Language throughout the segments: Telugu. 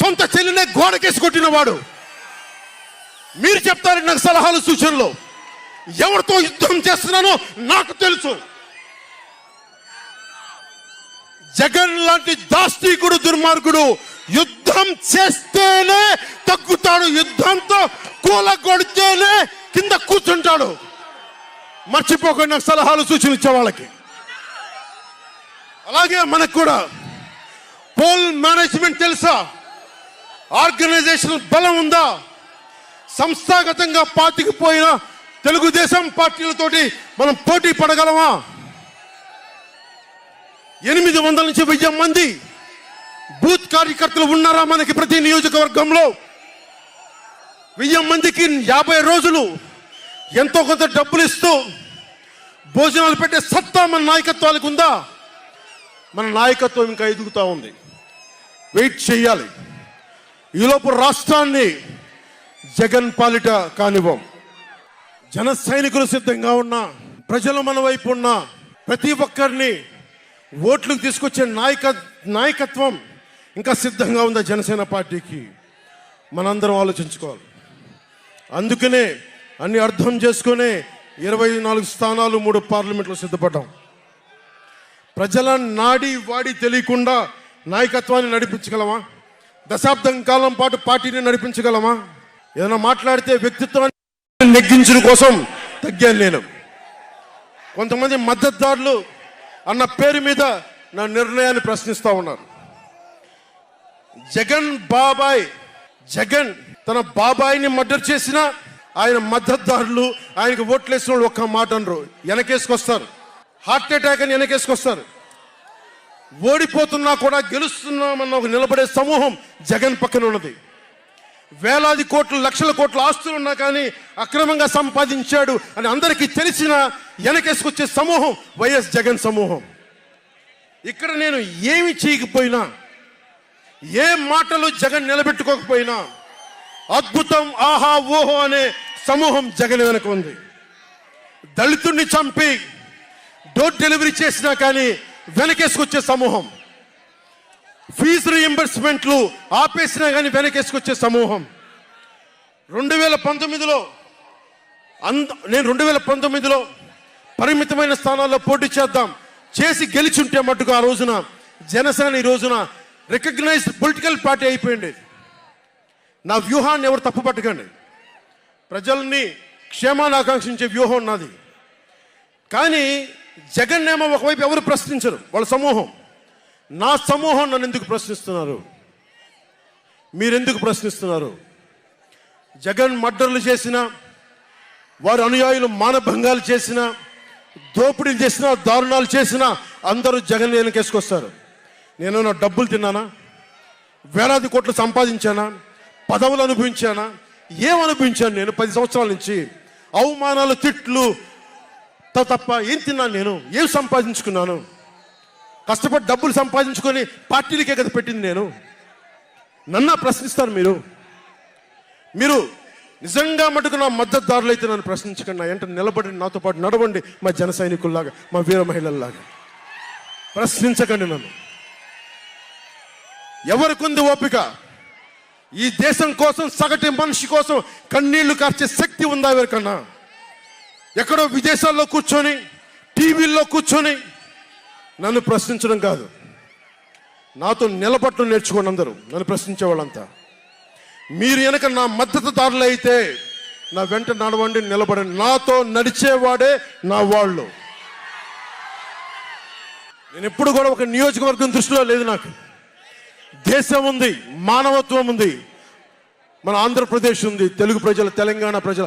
సొంత చెల్లినే గోడకేసి కొట్టినవాడు. మీరు చెప్తారు నాకు సలహాలు సూచనలు. ఎవరితో యుద్ధం చేస్తున్నానో నాకు తెలుసు. జగన్ లాంటి దాస్తికుడు దుర్మార్గుడు యుద్ధం చేస్తేనే తగ్గుతాడు. యుద్ధంతో కూల కొడితేనే కింద కూర్చుంటాడు. మర్చిపోకుండా నాకు సలహాలు సూచనలు ఇచ్చే వాళ్ళకి. అలాగే మనకు కూడా పోల్ మేనేజ్మెంట్ తెలుసా? ఆర్గనైజేషన్ బలం ఉందా? సంస్థాగతంగా పార్టీకి పోయిన తెలుగుదేశం పార్టీలతోటి మనం పోటీ పడగలమా? ఎనిమిది వందల నుంచి వెయ్యి మంది బూత్ కార్యకర్తలు ఉన్నారా మనకి ప్రతి నియోజకవర్గంలో? వెయ్యి మందికి యాభై రోజులు ఎంతో కొంత డబ్బులు ఇస్తూ భోజనాలు పెట్టే సత్తా మన నాయకత్వాలకు ఉందా? మన నాయకత్వం ఇంకా ఎదుగుతూ ఉంది. వెయిట్ చేయాలి. ఈలోపు రాష్ట్రాన్ని జగన్ పాలిట కానివ్వం. జన సైనికులు సిద్ధంగా ఉన్నా ప్రజలు మన వైపు ఉన్న ప్రతి ఒక్కరిని ఓట్లకు తీసుకొచ్చే నాయక నాయకత్వం ఇంకా సిద్ధంగా ఉందా జనసేన పార్టీకి? మనందరం ఆలోచించుకోవాలి. అందుకనే అన్ని అర్థం చేసుకునే ఇరవై నాలుగు స్థానాలు మూడు పార్లమెంట్లో సిద్ధపడ్డాం. ప్రజల నాడి వాడి తెలియకుండా నాయకత్వాన్ని నడిపించగలమా? దశాబ్దం కాలం పాటు పార్టీని నడిపించగలమా? ఏదైనా మాట్లాడితే వ్యక్తిత్వాన్ని నెగ్గించడం కోసం తగ్గాను నేను. కొంతమంది మద్దతుదారులు అన్న పేరు మీద నా నిర్ణయాన్ని ప్రశ్నిస్తూ ఉన్నారు. జగన్ బాబాయ్ జగన్ తన బాబాయిని మర్డర్ చేసిన ఆయన మద్దతుదారులు ఆయనకు ఓట్లేసిన వాళ్ళు ఒక్క మాట అనరు. వెనకేసుకొస్తారు. హార్ట్ అటాక్ అని వెనకేసుకొస్తారు. ఓడిపోతున్నా కూడా గెలుస్తున్నామన్న ఒక నిలబడే సమూహం జగన్ పక్కన ఉన్నది. వేలాది కోట్లు లక్షల కోట్ల ఆస్తులు ఉన్నా కానీ అక్రమంగా సంపాదించాడు అని అందరికీ తెలిసిన వెనకేసుకొచ్చే సమూహం వైఎస్ జగన్ సమూహం. ఇక్కడ నేను ఏమి చేయకపోయినా ఏ మాటలు జగన్ నిలబెట్టుకోకపోయినా అద్భుతం ఆహా ఓహో అనే సమూహం జగన్ వెనక ఉంది. దళితుడిని చంపి డోర్ డెలివరీ చేసినా కానీ వెనకేసుకొచ్చే సమూహం. ఫీజు రీఎంబర్స్మెంట్లు ఆపేసినా కానీ వెనకేసుకొచ్చే సమూహం. రెండు వేల పంతొమ్మిదిలో అంద నేను రెండు వేల పంతొమ్మిదిలో పరిమితమైన స్థానాల్లో పోటీ చేద్దాం చేసి గెలిచుంటే మట్టుకు ఆ రోజున జనసేన ఈ రోజున రికగ్నైజ్డ్ పొలిటికల్ పార్టీ అయిపోయింది. నా వ్యూహాన్ని ఎవరు తప్పు పట్టకండి ప్రజల్ని క్షేమాన్ని ఆకాంక్షించే వ్యూహం ఉన్నది కానీ జగన్ ఏమో ఒకవైపు ఎవరు ప్రశ్నించరు? వాళ్ళ సమూహం. నా సమూహం నన్ను ఎందుకు ప్రశ్నిస్తున్నారు? మీరెందుకు ప్రశ్నిస్తున్నారు? జగన్ మర్డర్లు చేసిన వారి అనుయాయులు మానభంగాలు చేసిన దోపిడీలు చేసిన దారుణాలు చేసిన అందరూ జగన్ వెనకేసుకొస్తారు. నేను నా డబ్బులు తిన్నానా? వేలాది కోట్లు సంపాదించానా? పదవులు అనుభవించానా? ఏం అనుభవించాను నేను పది సంవత్సరాల నుంచి? అవమానాలు తిట్లు త- తప్ప ఏం తిన్నాను నేను? ఏం సంపాదించుకున్నాను? కష్టపడి డబ్బులు సంపాదించుకొని పార్టీలకే కదా పెట్టింది నేను. నన్న ప్రశ్నిస్తారు మీరు. మీరు నిజంగా మటుకు నా మద్దతుదారులు అయితే నన్ను ప్రశ్నించకండి. నా ఎంట నిలబడి నాతో పాటు నడవండి మా జన సైనికుల్లాగా మా వీర మహిళల్లాగా. ప్రశ్నించకండి నన్ను. ఎవరికుంది ఓపిక? ఈ దేశం కోసం సగటు మనిషి కోసం కన్నీళ్ళు కార్చే శక్తి ఉందా ఎవరికన్నా? ఎక్కడో విదేశాల్లో కూర్చొని టీవీల్లో కూర్చొని నన్ను ప్రశ్నించడం కాదు. నాతో నిలబట్టడం నేర్చుకోండి అందరూ నన్ను ప్రశ్నించే వాళ్ళంతా. మీరు వెనక నా మద్దతుదారులు అయితే నా వెంట నడవండి నిలబడండి. నాతో నడిచేవాడే నా వాళ్ళు. నేను ఎప్పుడు కూడా ఒక నియోజకవర్గం దృష్టిలో లేదు నాకు. దేశం ఉంది మానవత్వం ఉంది మన ఆంధ్రప్రదేశ్ ఉంది తెలుగు ప్రజల తెలంగాణ ప్రజల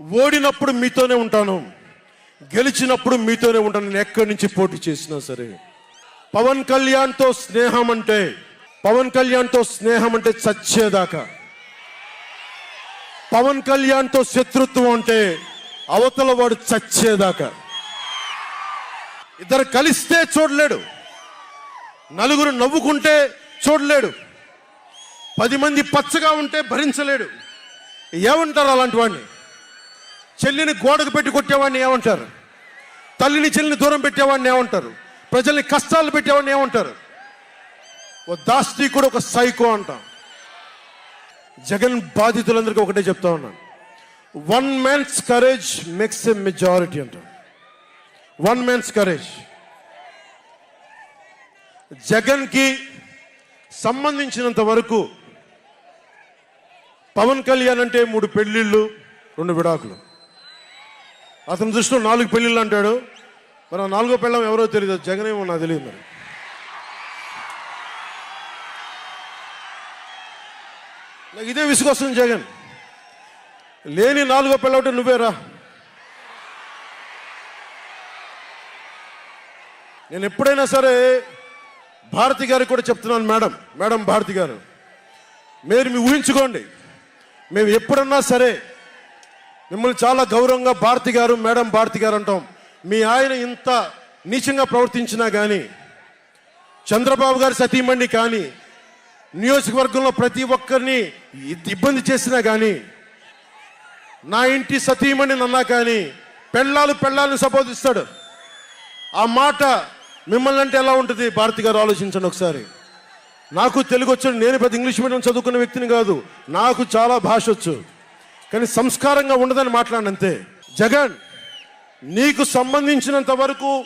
ఓడినప్పుడు మీతోనే ఉంటాను. గెలిచినప్పుడు మీతోనే ఉంటాను. నేను ఎక్కడి నుంచి పోటీ చేసినా సరే. పవన్ కళ్యాణ్తో స్నేహం అంటే పవన్ కళ్యాణ్తో స్నేహం అంటే చచ్చేదాకా. పవన్ కళ్యాణ్తో శత్రుత్వం అంటే అవతల వాడు చచ్చేదాకా. ఇద్దరు కలిస్తే చూడలేడు. నలుగురు నవ్వుకుంటే చూడలేడు. పది మంది పచ్చగా ఉంటే భరించలేడు. ఏమంటారు అలాంటి వాడిని? చెల్లిని గోడకు పెట్టి కొట్టేవాడిని ఏమంటారు? తల్లిని చెల్లిని దూరం పెట్టేవాడిని ఏమంటారు? ప్రజల్ని కష్టాలు పెట్టేవాడిని ఏమంటారు? ఓ దాస్తికుడు ఒక సైకో అంటాం. జగన్ బాధితులందరికీ ఒకటే చెప్తా ఉన్నాను. One man's courage makes a majority అంటాం. వన్ మ్యాన్స్ కరేజ్ జగన్కి సంబంధించినంత వరకు పవన్ కళ్యాణ్ అంటే మూడు పెళ్ళిళ్ళు రెండు విడాకులు. అతని దృష్టిలో నాలుగు పెళ్ళిళ్ళు అంటాడు. మరి ఆ నాలుగో పెళ్ళం ఎవరో తెలియదు జగన్ ఏమో నాకు తెలియదు మరి. నాకు ఇదే విసుగొస్తుంది జగన్. లేని నాలుగో పెళ్ళవుటే నువ్వేరా? నేను ఎప్పుడైనా సరే భారతి గారికి కూడా చెప్తున్నాను మేడం మేడం భారతి గారు. మీరు మీ ఊహించుకోండి. మేము ఎప్పుడన్నా సరే మిమ్మల్ని చాలా గౌరవంగా భారతి గారు మేడం భారతి గారు అంటాం. మీ ఆయన ఇంత నీచంగా ప్రవర్తించినా కానీ చంద్రబాబు గారి సతీమణి కానీ నియోజకవర్గంలో ప్రతి ఒక్కరిని ఇబ్బంది చేసినా కానీ నా ఇంటి సతీమణి నన్నా కానీ పెళ్ళాలు పెళ్ళాలను సపోదిస్తాడు. ఆ మాట మిమ్మల్ని అంటే ఎలా ఉంటుంది? భారతి గారు ఆలోచించండి ఒకసారి. నాకు తెలుగు వచ్చాడు. నేను పెద్ద ఇంగ్లీష్ మీడియం చదువుకున్న వ్యక్తిని కాదు. నాకు చాలా భాష వచ్చు. కానీ సంస్కారంగా ఉండదని మాట్లాడినంతే. జగన్ నీకు సంబంధించినంత వరకు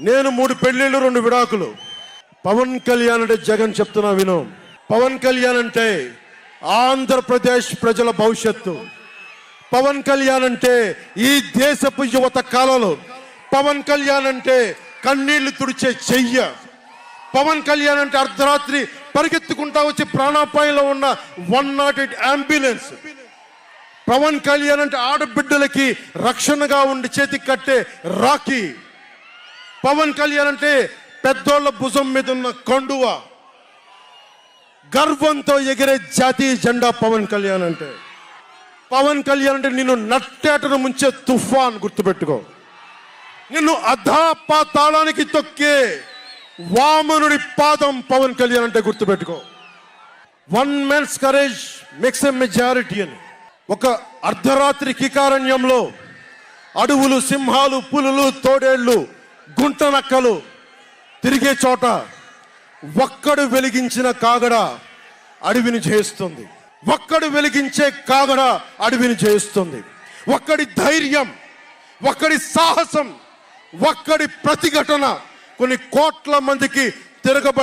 నేను మూడు పెళ్ళిళ్ళు రెండు విడాకులు. పవన్ కళ్యాణ్ అంటే జగన్ చెప్తున్నా విను. పవన్ కళ్యాణ్ అంటే ఆంధ్రప్రదేశ్ ప్రజల భవిష్యత్తు. పవన్ కళ్యాణ్ అంటే ఈ దేశపు యువత కాలంలో. పవన్ కళ్యాణ్ అంటే కన్నీళ్ళు తుడిచే చెయ్య. పవన్ కళ్యాణ్ అంటే అర్ధరాత్రి పరిగెత్తుకుంటా వచ్చి ప్రాణాపాయంలో ఉన్న one not eight ambulance Pawan Kalyan అంటే ఆడబిడ్డలకి రక్షణగా ఉండి చేతికి కట్టే రాఖీ. పవన్ కళ్యాణ్ అంటే పెద్దోళ్ళ భుజం మీద ఉన్న కండువ. గర్వంతో ఎగిరే జాతీయ జెండా పవన్ కళ్యాణ్ అంటే. పవన్ కళ్యాణ్ అంటే నిన్ను నట్టేటను ముంచే తుఫాన్ గుర్తుపెట్టుకో. నిన్ను అధాపాతాళానికి తొక్కే వామనుడి పాదం పవన్ కళ్యాణ్ అంటే గుర్తుపెట్టుకో. One man's courage makes a majority అని ఒక అర్ధరాత్రి కికారణ్యంలో అడవులు సింహాలు పులులు తోడేళ్ళు గుంట నక్కలు తిరిగే చోట ఒక్కడు వెలిగించిన కాగడ అడవిని చేస్తుంది ఒక్కడు వెలిగించే కాగడ అడవిని చేస్తుంది ఒక్కడి ధైర్యం ఒక్కడి సాహసం ఒక్కడి ప్రతిఘటన కొన్ని కోట్ల మందికి తిరగబడే